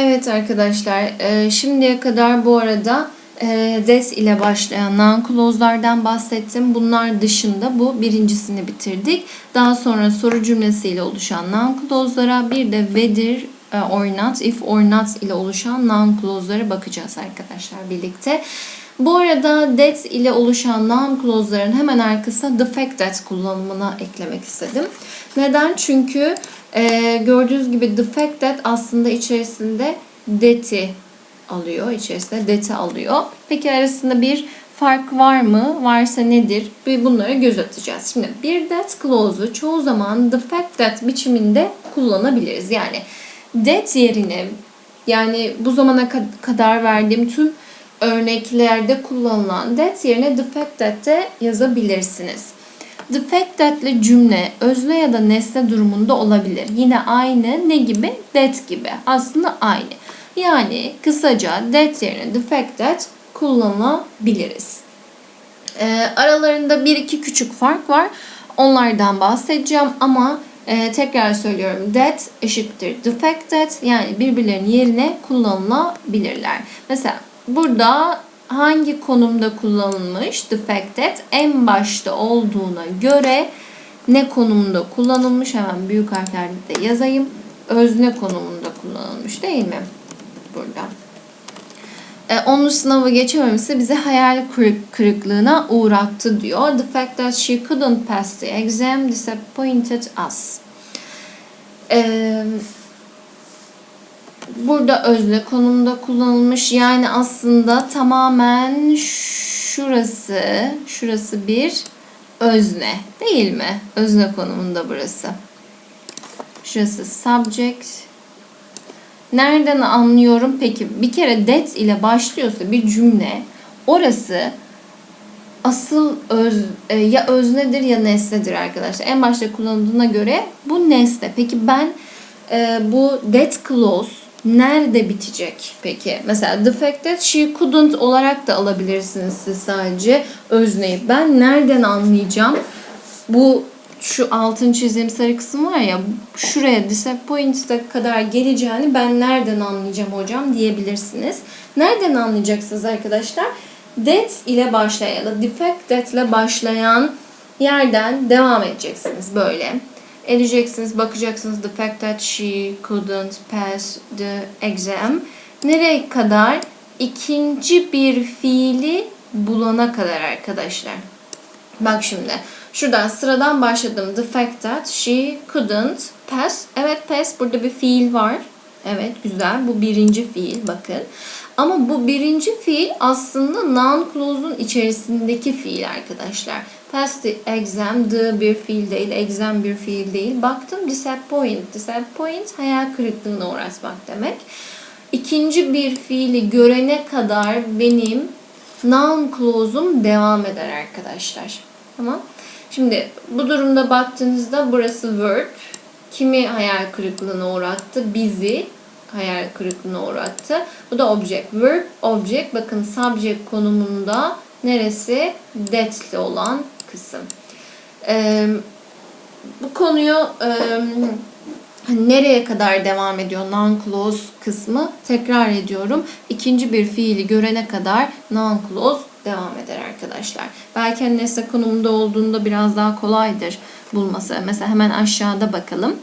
Evet arkadaşlar, e, şimdiye kadar bu arada e, des ile başlayan noun clause'lardan bahsettim. Bunlar dışında bu birincisini bitirdik. Daha sonra soru cümlesiyle oluşan noun clause'lara bir de whether e, or not, if or not ile oluşan noun clause'lara bakacağız arkadaşlar birlikte. Bu arada that ile oluşan noun clause'ların hemen arkasına the fact that kullanımına eklemek istedim. Neden? Çünkü e, gördüğünüz gibi the fact that aslında içerisinde that'i alıyor. İçerisinde that'i alıyor. Peki arasında bir fark var mı? Varsa nedir? Bir bunlara göz atacağız. Şimdi bir that clause'u çoğu zaman the fact that biçiminde kullanabiliriz. Yani that yerine yani bu zamana kad- kadar verdiğim tüm örneklerde kullanılan that yerine the fact that de yazabilirsiniz. The fact that'li cümle özne ya da nesne durumunda olabilir. Yine aynı ne gibi? That gibi. Aslında aynı. Yani kısaca that yerine the fact that kullanabiliriz. Ee, aralarında bir iki küçük fark var. Onlardan bahsedeceğim ama e, tekrar söylüyorum. That eşittir the fact that yani birbirlerinin yerine kullanılabilirler. Mesela burada hangi konumda kullanılmış? The fact that en başta olduğuna göre ne konumunda kullanılmış? Hemen büyük harflerle de yazayım. Özne konumunda kullanılmış değil mi? Burada. E, onun sınavı geçememesi bizi hayal kırık- kırıklığına uğrattı diyor. The fact that she couldn't pass the exam disappointed us. E, burada özne konumda kullanılmış. Yani aslında tamamen şurası, şurası bir özne değil mi? Özne konumunda burası. Şurası subject, Nereden anlıyorum peki? Bir kere that ile başlıyorsa bir cümle orası asıl öz, e, ya öznedir ya nesnedir arkadaşlar. En başta kullanıldığına göre bu nesne. Peki ben e, bu that clause nerede bitecek peki? Mesela the fact that she couldn't olarak da alabilirsiniz siz sadece özneyi. Ben nereden anlayacağım? Bu şu altın çizdiğim sarı kısım var ya şuraya disappointed'a kadar geleceğini ben nereden anlayacağım hocam diyebilirsiniz. Nereden anlayacaksınız arkadaşlar? That ile başlayan ya that ile başlayan yerden devam edeceksiniz böyle. Edeceksiniz, bakacaksınız the fact that she couldn't pass the exam. Nereye kadar? İkinci bir fiili bulana kadar arkadaşlar. Bak şimdi. Şuradan sıradan başladım. The fact that she couldn't pass. Evet pass burada bir fiil var. Evet güzel. Bu birinci fiil bakın. Ama bu birinci fiil aslında noun clause'un içerisindeki fiil arkadaşlar. Pass the exam the bir fiil değil. Exam bir fiil değil. Baktım disappoint. Disappoint hayal kırıklığına uğratmak demek. İkinci bir fiili görene kadar benim noun clause'um devam eder arkadaşlar. Tamam. Şimdi bu durumda baktığınızda burası verb. Kimi hayal kırıklığına uğrattı? Bizi hayal kırıklığına uğrattı. Bu da object. Verb, object. Bakın subject konumunda neresi? That'li olan kısım. Ee, bu konuyu e, nereye kadar devam ediyor noun clause kısmı tekrar ediyorum. İkinci bir fiili görene kadar noun clause devam eder arkadaşlar. Belki hani nesne konumunda olduğunda biraz daha kolaydır bulması. Mesela hemen aşağıda bakalım.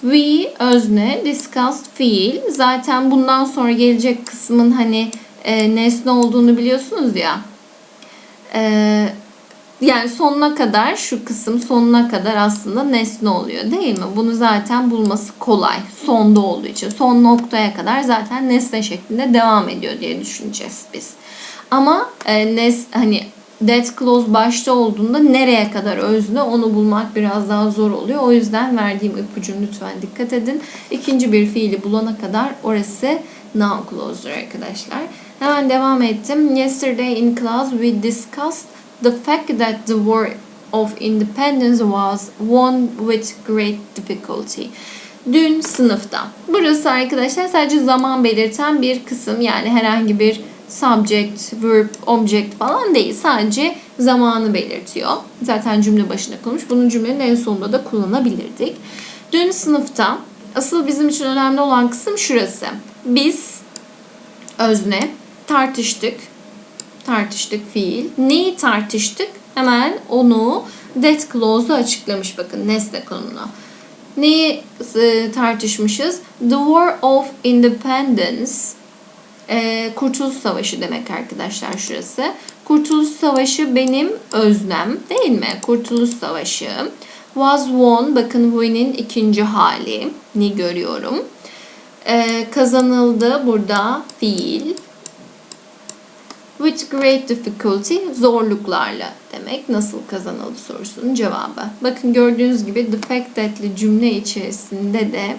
We özne, discussed fiil. Zaten bundan sonra gelecek kısmın hani e, nesne olduğunu biliyorsunuz ya. E, yani sonuna kadar şu kısım sonuna kadar aslında nesne oluyor değil mi? Bunu zaten bulması kolay. Sonda olduğu için. Son noktaya kadar zaten nesne şeklinde devam ediyor diye düşüneceğiz biz. Ama e, nes hani that clause başta olduğunda nereye kadar özne onu bulmak biraz daha zor oluyor. O yüzden verdiğim ipucunu lütfen dikkat edin. İkinci bir fiili bulana kadar orası noun clause'dur arkadaşlar. Hemen devam ettim. Yesterday in class we discussed the fact that the war of independence was won with great difficulty. Dün sınıfta. Burası arkadaşlar sadece zaman belirten bir kısım. Yani herhangi bir subject, verb, object falan değil. Sadece zamanı belirtiyor. Zaten cümle başında konmuş. Bunun cümlenin en sonunda da kullanabilirdik. Dün sınıfta asıl bizim için önemli olan kısım şurası. Biz özne tartıştık. Tartıştık fiil. Neyi tartıştık? Hemen onu that clause'da açıklamış bakın nesne konumuna. Neyi e, tartışmışız? The War of Independence e, Kurtuluş Savaşı demek arkadaşlar şurası. Kurtuluş Savaşı benim öznem değil mi? Kurtuluş Savaşı. Was won bakın win'in ikinci hali ni görüyorum. E, kazanıldı burada fiil. With great difficulty zorluklarla demek. Nasıl kazanıldı sorusunun cevabı. Bakın gördüğünüz gibi the fact that'li cümle içerisinde de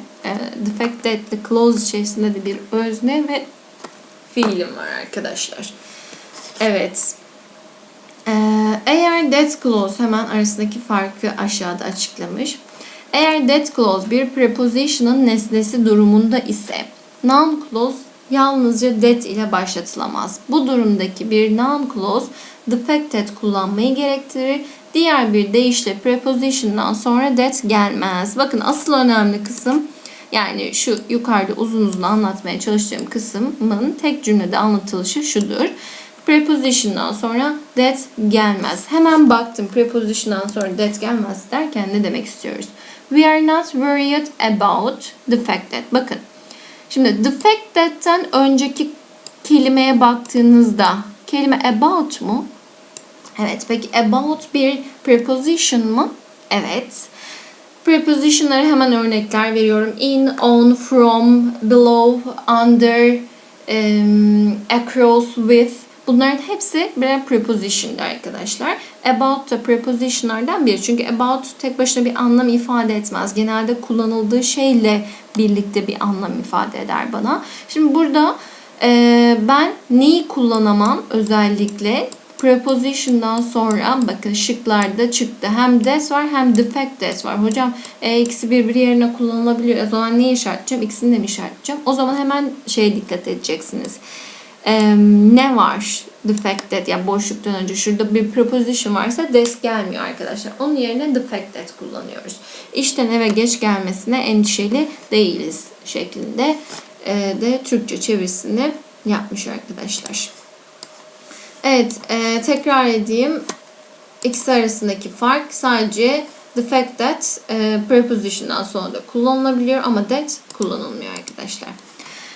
the fact that'li clause içerisinde de bir özne ve fiilim var arkadaşlar. Evet. Ee, eğer that clause hemen arasındaki farkı aşağıda açıklamış. Eğer that clause bir preposition'ın nesnesi durumunda ise noun clause yalnızca that ile başlatılamaz. Bu durumdaki bir noun clause the fact that kullanmayı gerektirir. Diğer bir deyişle preposition'dan sonra that gelmez. Bakın asıl önemli kısım yani şu yukarıda uzun uzun anlatmaya çalıştığım kısmın tek cümlede anlatılışı şudur. Preposition'dan sonra that gelmez. Hemen baktım preposition'dan sonra that gelmez derken ne demek istiyoruz? We are not worried about the fact that. Bakın. Şimdi the fact that'ten önceki kelimeye baktığınızda kelime about mu? Evet. Peki about bir preposition mı? Evet. Preposition'lara hemen örnekler veriyorum. In, on, from, below, under, um, across, with. Bunların hepsi birer preposition'dı arkadaşlar. About da preposition'lardan biri. Çünkü about tek başına bir anlam ifade etmez. Genelde kullanıldığı şeyle birlikte bir anlam ifade eder bana. Şimdi burada e, ben neyi kullanamam özellikle? Preposition'dan sonra bakın şıklarda çıktı. Hem that var hem the that var. Hocam e, ikisi birbiri yerine kullanılabiliyor. O zaman neyi işaretleyeceğim? İkisini de mi işaretleyeceğim? O zaman hemen şey dikkat edeceksiniz. E, ne var? The yani boşluktan önce şurada bir preposition varsa that gelmiyor arkadaşlar. Onun yerine the kullanıyoruz. İşten eve geç gelmesine endişeli değiliz şeklinde e, de Türkçe çevirisini yapmış arkadaşlar. Evet, e, tekrar edeyim. İkisi arasındaki fark sadece the fact that e, preposition'dan sonra da kullanılabiliyor ama that kullanılmıyor arkadaşlar.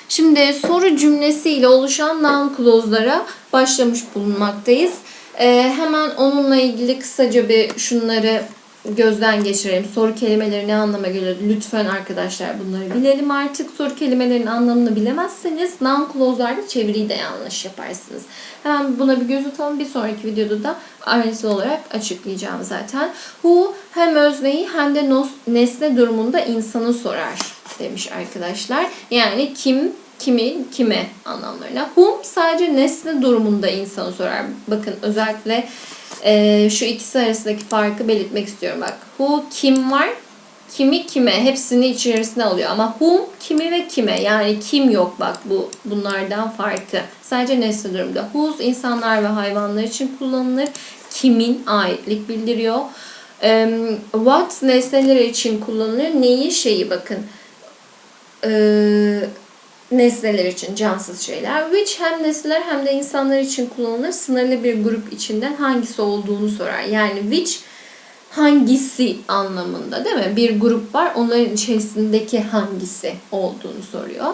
Şimdi soru cümlesiyle oluşan noun clause'lara başlamış bulunmaktayız. E, hemen onunla ilgili kısaca bir şunları gözden geçirelim. Soru kelimeleri ne anlama gelir? Lütfen arkadaşlar bunları bilelim artık. Soru kelimelerinin anlamını bilemezseniz noun clause'larda çeviriyi de yanlış yaparsınız. Hemen buna bir göz atalım. Bir sonraki videoda da ayrıntılı olarak açıklayacağım zaten. Who hem özneyi hem de nesne durumunda insanı sorar demiş arkadaşlar. Yani kim, kimin, kime anlamlarına. Whom sadece nesne durumunda insanı sorar. Bakın özellikle e, şu ikisi arasındaki farkı belirtmek istiyorum. Bak who kim var, kimi kime hepsini içerisine alıyor. Ama whom kimi ve kime yani kim yok bak bu bunlardan farkı. Sadece nesne durumda. Whose insanlar ve hayvanlar için kullanılır. Kimin aitlik bildiriyor. Um, what nesneler için kullanılır. Neyi şeyi bakın. Ee, nesneler için cansız şeyler. Which hem nesneler hem de insanlar için kullanılır. Sınırlı bir grup içinden hangisi olduğunu sorar. Yani which hangisi anlamında değil mi? Bir grup var. Onların içerisindeki hangisi olduğunu soruyor.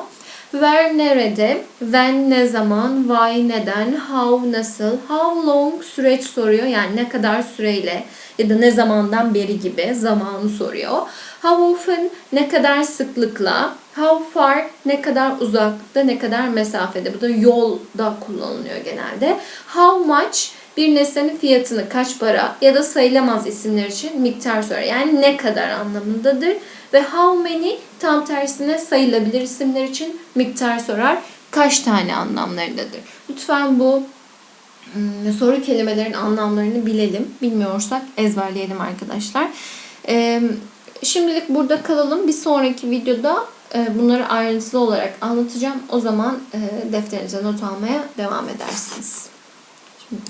Where nerede, when ne zaman, why neden, how nasıl, how long süreç soruyor. Yani ne kadar süreyle ya da ne zamandan beri gibi zamanı soruyor. How often ne kadar sıklıkla, how far ne kadar uzakta, ne kadar mesafede. Bu da yolda kullanılıyor genelde. How much bir nesnenin fiyatını kaç para ya da sayılamaz isimler için miktar sorar. Yani ne kadar anlamındadır. Ve how many tam tersine sayılabilir isimler için miktar sorar. Kaç tane anlamlarındadır. Lütfen bu hmm, soru kelimelerin anlamlarını bilelim. Bilmiyorsak ezberleyelim arkadaşlar. Şimdilik burada kalalım. Bir sonraki videoda bunları ayrıntılı olarak anlatacağım. O zaman defterinize not almaya devam edersiniz. Şimdi